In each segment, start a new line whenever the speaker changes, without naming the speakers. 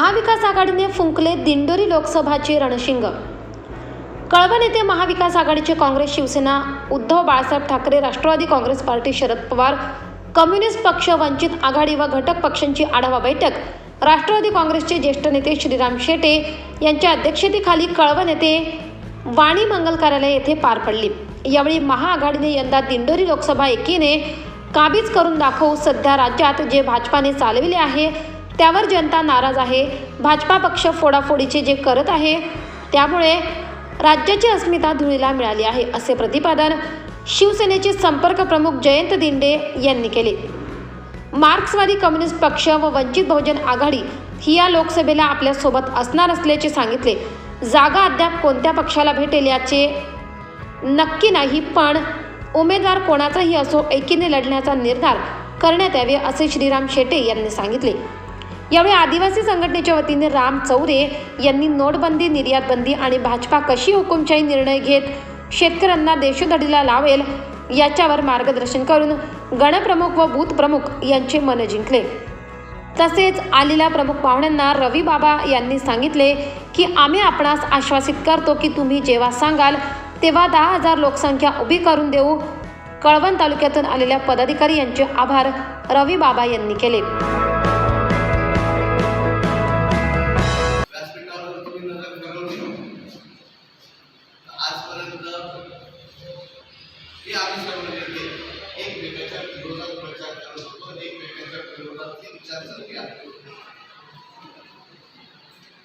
महाविकास आघाडीने फुंकले दिंडोरी लोकसभाचे रणशिंग. कळवण येथे महाविकास आघाडीचे Congress Shivsena Uddhav Balasaheb Thackeray Rashtravadi Congress party Sharad Pawar communist पक्ष वंचित आघाडी व घटक पक्षांची आढावा बैठक राष्ट्रवादी काँग्रेसचे ज्येष्ठ नेते श्रीराम शेटे यांच्या अध्यक्षतेखाली कळवण येथे वाणी मंगल कार्यालय येथे पार पडली. यावेळी महाआघाडीने यंदा दिंडोरी लोकसभा एकीने काबीज करून दाखवू सध्या राज्यात जे भाजपाने चालविले आहे त्यावर जनता नाराज आहे. भाजपा पक्ष फोडाफोडीचे जे करत आहे त्यामुळे राज्याची अस्मिता धुळीला मिळाली आहे असे प्रतिपादन शिवसेनेचे संपर्क प्रमुख जयंत दिंडे यांनी केले. मार्क्सवादी कम्युनिस्ट पक्ष व वंचित बहुजन आघाडी ही या लोकसभेला आपल्यासोबत असणार असल्याचे सांगितले. जागा अद्याप कोणत्या पक्षाला भेटेल याचे नक्की नाही पण उमेदवार कोणाचाही असो एकीने लढण्याचा निर्धार करण्यात यावे असे श्रीराम शेटे यांनी सांगितले. यावेळी आदिवासी संघटनेच्या वतीने राम चौरे यांनी नोटबंदी निर्यातबंदी आणि भाजपा कशी हुकुमशाही निर्णय घेत शेतकऱ्यांना देशोधडीला लावेल याच्यावर मार्गदर्शन करून गणप्रमुख व बूथ प्रमुख यांचे मन जिंकले. तसेच आलेल्या प्रमुख पाहुण्यांना रवी बाबा यांनी सांगितले की आम्ही आपणास आश्वासित करतो की तुम्ही जेव्हा सांगाल तेव्हा दहा हजार लोकसंख्या उभी करून देऊ. कळवण तालुक्यातून आलेल्या पदाधिकारी यांचे आभार रवी बाबा यांनी केले.
आजपर्यंत हे आम्ही सर्व नेते एकमेकाच्या विरोधात प्रचार करत होतो एकमेकाच्या विरोधात विचारसरणी आणतो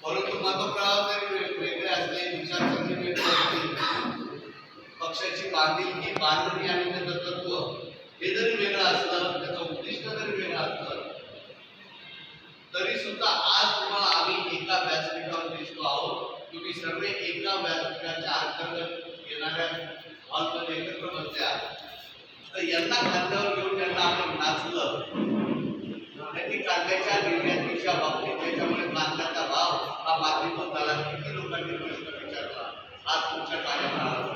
परंतु मतप्रवाह जरी वेगळे असले विचारसरणी वेगळी असली पक्षाची बांधिलकी बांधणी आणि त्याचं तत्व हे जरी वेगळं असलं त्याचं उद्दिष्ट जरी वेगळं असलं तरी सुद्धा आज तुम्हाला आम्ही एका व्यासपीठावर तुम्ही सर्व एका व्यासपीठाच्या अंतर्गत येणाऱ्या हॉलमध्ये एकत्र बसल्या. तर यांना खांद्यावर घेऊन त्यांना आपण नाचलं. त्यांनी कांद्याच्या निर्यातीच्या बाबतीत त्याच्यामुळे कांद्याचा भाव हा बातमीतून झाला. किती लोकांनी प्रश्न विचारला? आज तुमच्या कार्यकाळात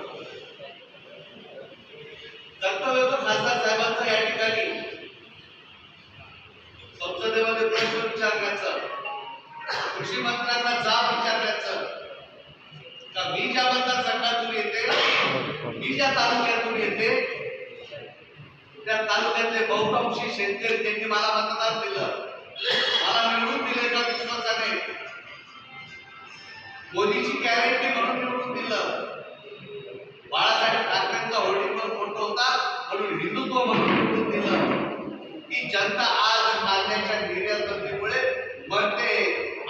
कर्तव्य होतं खासदार साहेबांचं या ठिकाणी संसदेमध्ये प्रश्न विचारण्याचं कृषी मंत्र्यांना जाब विचारण्याचं का मी ज्या मतदारसंघातून येते? मी ज्या तालुक्यातून येते? त्या तालुक्यातले बहुतांशी शेतकरी त्यांनी मला मतदान दिलं. मला निवडून दिले का विश्वासाने मोदीची गॅरंटी म्हणून निवडून दिलं. बाळासाहेब ठाकरेंचा होर्डिंगवर फोटो होता म्हणून हिंदुत्व म्हणून निवडून दिलं. ही जनता आज कांद्याच्या निर्यात बंदीमुळे म्हणते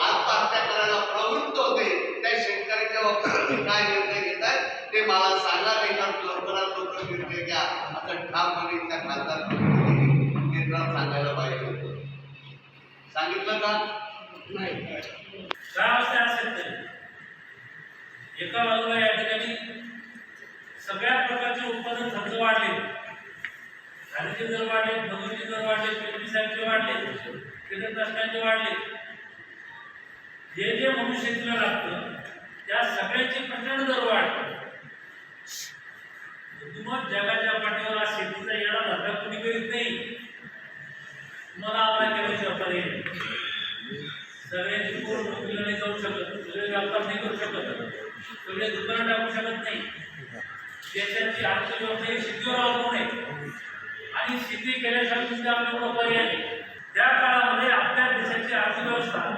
आत्महत्या करायला प्रवृत्त होते त्या शेतकऱ्याच्या बाबतीत तुम्ही काय निर्णय घेताय? ते मला सांगा त्याच्यात लवकरात लवकर निर्णय घ्या. असं ठामपणे त्या खासदार केंद्रात सांगायला पाहिजे. सांगितलं का? नाही.
काय अवस्था असेल तरी. एका बाजूला या ठिकाणी सगळ्या प्रकारचे उत्पादन खर्च वाढले. धान्याचे दर वाढले मजुरीचे दर वाढले पेस्टिसाईडचे वाढले कीटकनाशकांचे वाढले. जे जे मनुष्यतीला लागतं त्या सगळ्याचे प्रचंड दर वाढते तुम्हाला जगाच्या पाठीवर आज शेतीचा येणा धंदा कुणी करीत नाही. तुम्हाला आम्हाला केल्याशिवाय पर्याय नाही. सगळ्यांची पोर नोकरीला नाही जाऊ शकत सगळे व्यापार नाही करू शकत सगळे दुकानं टाकू शकत नाही. देशाची अर्थव्यवस्था ही शेतीवर अवलंबून आहे. आणि शेती केल्यासाठी सुद्धा आपल्याकडं पर्याय नाही. त्या काळामध्ये आपल्या देशाची अर्थव्यवस्था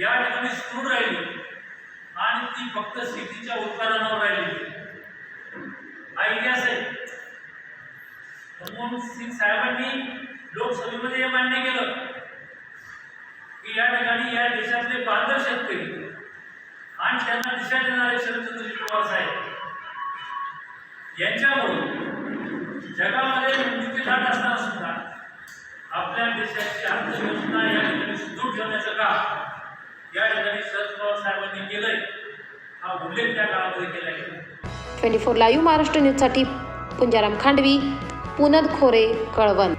या ठिकाणी सुरू राहिली. आणि ती फक्त शेतीच्या उत्पादनावर राहिली हा इतिहास आहे मनमोहन सिंग साहेबांनी लोकसभेमध्ये हे मान्य केलं की या ठिकाणी या देशातले बहादर शेतकरी आणि त्यांना दिशा देणारे शरदचंद्रजी पवार साहेब. यांच्यामुळे जगामध्ये मृत्यूची लाट असताना सुद्धा आपल्या देशाची अर्थव्यवस्था या ठिकाणी सुदृढ ठेवण्याचं काम ठिकाणी शरद पवार साहेबांनी केलंय हा उल्लेख त्या काळामध्ये केला गेला.
ट्वेंटी फोर लाईव्ह महाराष्ट्र न्यूजसाठी पुंजाराम खांडवी पुनद खोरे कळवण.